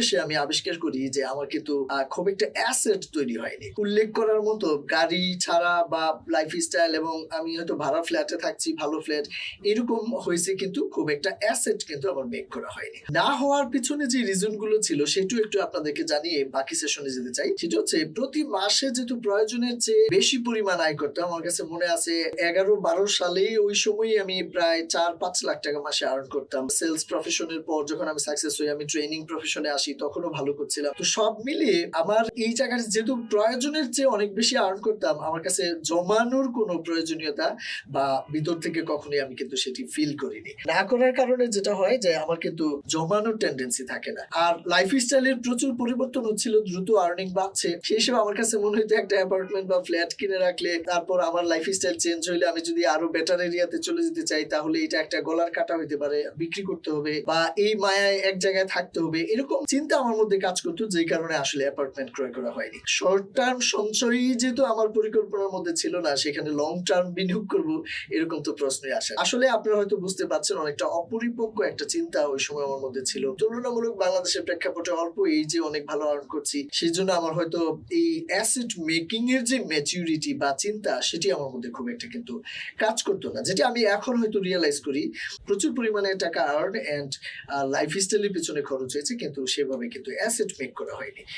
এসে আমি আবিষ্কার করি যে আমার কিন্তু খুব একটা অ্যাসেট তৈরি হয়নি। উল্লেখ করার মতো গাড়ি ছাড়া বা এবং আমি হয়তো ভাড়া ফ্ল্যাটে থাকছি, ভালো ফ্ল্যাট এরকম হয়েছে কিন্তু খুব একটা অ্যাসেট কিন্তু আমার মেক করা হয়নি। না হওয়ার পিছনে যে ছিল একটু আপনাদেরকে জানিয়ে বাকি সেশনে যেতে চাই। সেটা হচ্ছে, প্রতি মাসে যেহেতু প্রয়োজনের চেয়ে বেশি পরিমাণ আয় করতাম আমার কাছে মনে আছে এগারো বারো সালেই ওই সময়ই আমি প্রায় চার পাঁচ লাখ টাকা মাসে আর্ন করতাম। সেলস প্রফেশনের পর যখন আমি সাকসেস হই আমি ট্রেনিং প্রফেশনে আসি, তখনও ভালো করছিলাম। তো সব মিলিয়ে আমার এই যেহেতু প্রয়োজনের চেয়ে অনেক বেশি আর্ন করতাম, আমার কাছে জমানোর কোনো প্রয়োজনীয়তা বা ভিতর থেকে কখনোই আমি কিন্তু সেটি ফিল করিনি। না করার কারণে যেটা হয় যে আমার কিন্তু জমানোর টেন্ডেন্সি থাকে না। আর লাইফ স্টাইলের প্রচুর পরিবর্তন হচ্ছিল, দ্রুত আর্নিং বাড়ছে। সেই হিসেবে আমার কাছে মনে হইতো একটা অ্যাপার্টমেন্ট বা ফ্ল্যাট কিনে রাখলে তারপর আমার লাইফ স্টাইল চেঞ্জ হইলে আমি যদি আরও বেটার এরিয়াতে চলে যেতে চাই, তাহলে এটা একটা গলার কাটা হইতে পারে, বিক্রি করতে হবে বা এই মায়ায় এক জায়গায় থাকতে হবে। এরকম চিন্তা আমার মধ্যে কাজ করতো যেই কারণে আসলে অ্যাপার্টমেন্ট ক্রয় করা হয়নি। শর্ট টার্ম সঞ্চয়ই যেহেতু আমার পরিকল্পনার মধ্যে ছিল না, সেখানে লং টার্ম বিনিয়োগ করব, এরকম তো প্রশ্নই আসে আসলে আপনারা হয়তো বুঝতে পারছেন অনেকটা অপরিপক্ক একটা চিন্তা ওই সময় আমার মধ্যে ছিল। তুলনামূলক বাংলাদেশের প্রেক্ষাপটে অল্প এই যে অনেক ভালো আর্ন করছি সেই জন্য আমার হয়তো এই অ্যাসেট মেকিং এর যে ম্যাচিউরিটি বা চিন্তা, সেটি আমার মধ্যে খুব একটা কিন্তু কাজ করতো না। যেটা আমি এখন হয়তো রিয়েলাইজ করি, প্রচুর পরিমাণে টাকা আর্ন অ্যান্ড লাইফ স্টাইলের পিছনে খরচ হয়েছে কিন্তু সেভাবে কিন্তু অ্যাসেট মেক করা হয়নি।